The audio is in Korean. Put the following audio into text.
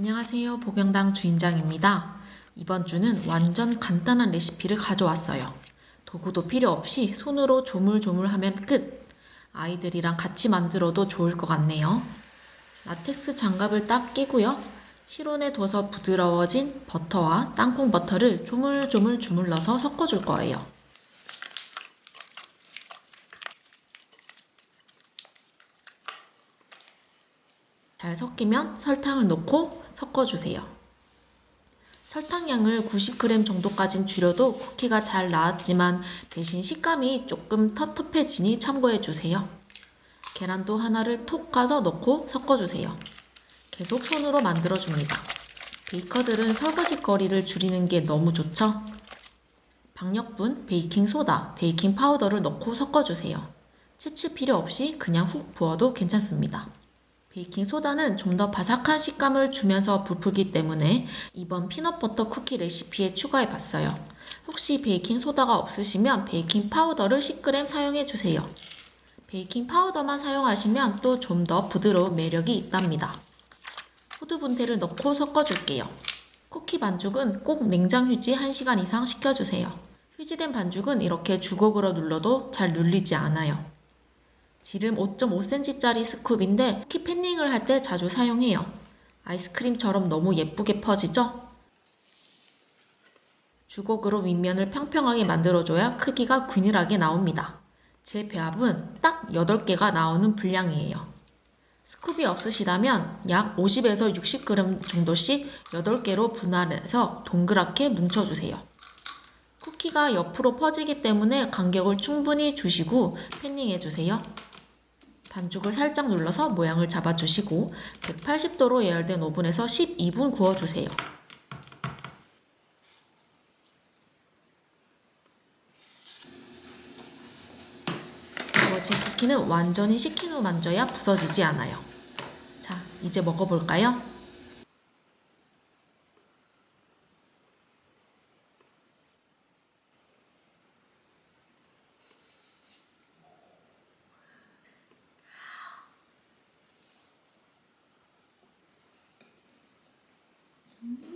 안녕하세요. 복영당 주인장입니다. 이번 주는 완전 간단한 레시피를 가져왔어요. 도구도 필요 없이 손으로 조물조물 하면 끝. 아이들이랑 같이 만들어도 좋을 것 같네요. 라텍스 장갑을 딱 끼고요. 실온에 둬서 부드러워진 버터와 땅콩 버터를 조물조물 주물러서 섞어줄 거예요. 잘 섞이면 설탕을 넣고 섞어주세요. 설탕량을 90g 정도까진 줄여도 쿠키가 잘 나왔지만 대신 식감이 조금 텁텁해지니 참고해주세요. 계란도 하나를 톡 까서 넣고 섞어주세요. 계속 손으로 만들어줍니다. 베이커들은 설거지 거리를 줄이는 게 너무 좋죠? 박력분, 베이킹소다, 베이킹 파우더를 넣고 섞어주세요. 채칠 필요 없이 그냥 훅 부어도 괜찮습니다. 베이킹 소다는 좀 더 바삭한 식감을 주면서 부풀기 때문에 이번 피넛버터 쿠키 레시피에 추가해 봤어요. 혹시 베이킹 소다가 없으시면 베이킹 파우더를 10g 사용해 주세요. 베이킹 파우더만 사용하시면 또 좀 더 부드러운 매력이 있답니다. 후드 분태를 넣고 섞어줄게요. 쿠키 반죽은 꼭 냉장 휴지 1시간 이상 식혀주세요. 휴지된 반죽은 이렇게 주걱으로 눌러도 잘 눌리지 않아요. 지름 5.5cm짜리 스쿱인데 쿠키 팬닝을 할 때 자주 사용해요. 아이스크림처럼 너무 예쁘게 퍼지죠? 주걱으로 윗면을 평평하게 만들어줘야 크기가 균일하게 나옵니다. 제 배합은 딱 8개가 나오는 분량이에요. 스쿱이 없으시다면 약 50에서 60g 정도씩 8개로 분할해서 동그랗게 뭉쳐주세요. 쿠키가 옆으로 퍼지기 때문에 간격을 충분히 주시고 팬닝해주세요. 반죽을 살짝 눌러서 모양을 잡아주시고 180도로 예열된 오븐에서 12분 구워주세요. 구워진 쿠키는 완전히 식힌 후 만져야 부서지지 않아요. 자, 이제 먹어볼까요? Mm-hmm.